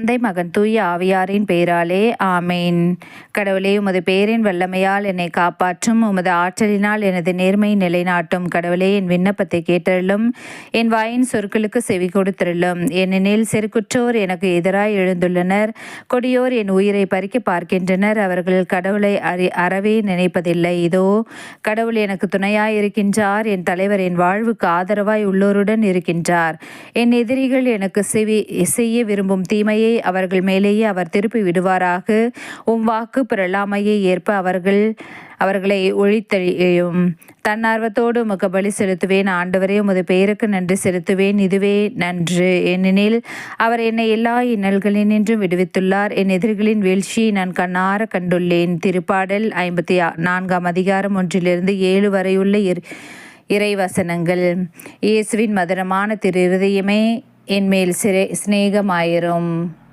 தந்தை மகன் தூய ஆவியாரின் பெயராலே ஆமேன். கடவுளே உமது பேரின் வல்லமையால் என்னை காப்பாற்றும் உமது ஆற்றலினால் எனது நேர்மை நிலைநாட்டும். கடவுளே என் விண்ணப்பத்தை கேட்டருளும் என் வாயின் சொற்களுக்கு செவி கொடுத்திருளும். ஏனெனில் செருக்குற்றோர் எனக்கு எதிராய் எழுந்துள்ளனர் கொடியோர் என் உயிரை பறிக்க பார்க்கின்றனர் அவர்கள் கடவுளை அறி அறவே நினைப்பதில்லை. இதோ கடவுள் எனக்கு துணையாய் இருக்கின்றார் என் தலைவர் என் வாழ்வுக்கு ஆதரவாய் உள்ளோருடன் இருக்கின்றார். என் எதிரிகள் எனக்கு செவி செய்ய விரும்பும் தீமையை அவர்கள் மேலேயே அவர் திருப்பி விடுவாராக. உம் வாக்கு பிறலாமையை ஏற்ப அவர்கள் அவர்களை ஒழித்தழியும் தன்னார்வத்தோடு உமக்கு பலி செலுத்துவேன். ஆண்டவரே உமது பெயருக்கு நன்றி செலுத்துவேன். இதுவே நன்று. ஏனெனில் அவர் என்னை எல்லா இன்னல்களினின்றும் விடுவித்துள்ளார். என் எதிரிகளின் வீழ்ச்சியை நான் கண்ணார கண்டுள்ளேன். திருப்பாடல் ஐம்பத்தி நான்காம் அதிகாரம் ஒன்றிலிருந்து ஏழு வரையுள்ள இர் இறைவசனங்கள். இயேசுவின் மதுரமான திரு இருதயமே என்மேல் சிறை சிநேகமாயிரும்.